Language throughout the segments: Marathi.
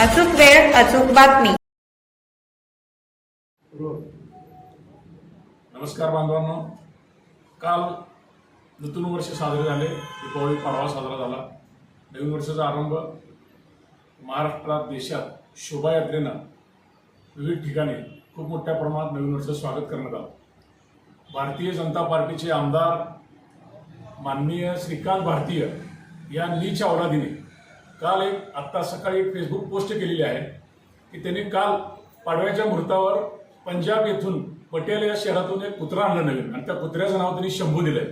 अचूक वेळ अचूक बातमी. नमस्कार बांधवांनो. काल नूतन वर्ष साजरे झाले. दीपावली पाडवा साजरा झाला. नवीन वर्षाचा आरंभ महाराष्ट्रात देशात शोभायात्रेनं विविध ठिकाणी खूप मोठ्या प्रमाणात नवीन वर्षाचं स्वागत करण्यात आलं. भारतीय जनता पार्टीचे आमदार माननीय श्रीकांत भारतीय या नीच औलादीने काल एक आत्ता सकाळी एक फेसबुक पोस्ट केलेली आहे की त्यांनी काल पाडव्याच्या मुहूर्तावर पंजाब येथून पटेल या शहरातून एक कुत्रा आणलं नवीन. आणि त्या कुत्र्याचं नाव त्यांनी शंभू दिलंय.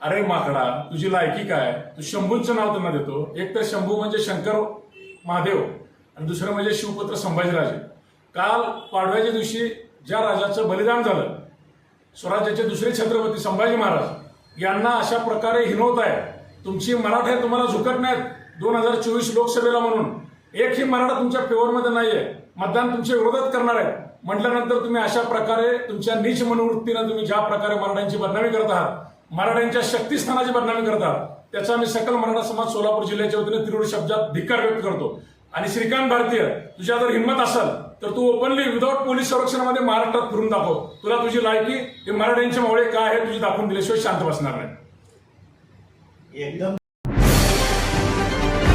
अरे माकडा तुझी लायकी काय? तू शंभूंचं नाव त्यांना देतो. एक तर शंभू म्हणजे शंकर महादेव आणि दुसरं म्हणजे शिवपुत्र संभाजीराजे. काल पाडव्याच्या दिवशी ज्या राजाचं बलिदान झालं स्वराज्याचे दुसरे छत्रपती संभाजी महाराज यांना अशा प्रकारे हिनवत आहे तुमची मराठा तुम्हाला झुकत नाहीत. दोन हजार चोवीस लोकसभेला म्हणून. एकही मराठा तुमच्या फेवरमध्ये नाहीये. मतदान तुमच्या विरोधात करणार आहे. म्हटल्यानंतर तुम्ही अशा प्रकारे तुमच्या नीच मनोवृत्तीनं तुम्ही ज्या प्रकारे मराठ्यांची बदनामी करत आहात मराठ्यांच्या शक्तीस्थानाची बदनामी करत आहात त्याचा मी सकल मराठा समाज सोलापूर जिल्ह्याच्या वतीने तिरुड शब्दात धिक्कार व्यक्त करतो. आणि श्रीकांत भारतीय तुझ्या जर हिंमत असेल तर तू ओपनली विदाऊट पोलीस संरक्षणामध्ये महाराष्ट्रात फिरून दाखव. तुला तुझी लायकी हे मराठ्यांचे मावळे काय आहे तुझी दाखवून दिल्याशिवाय शांत बसणार नाही. एकदम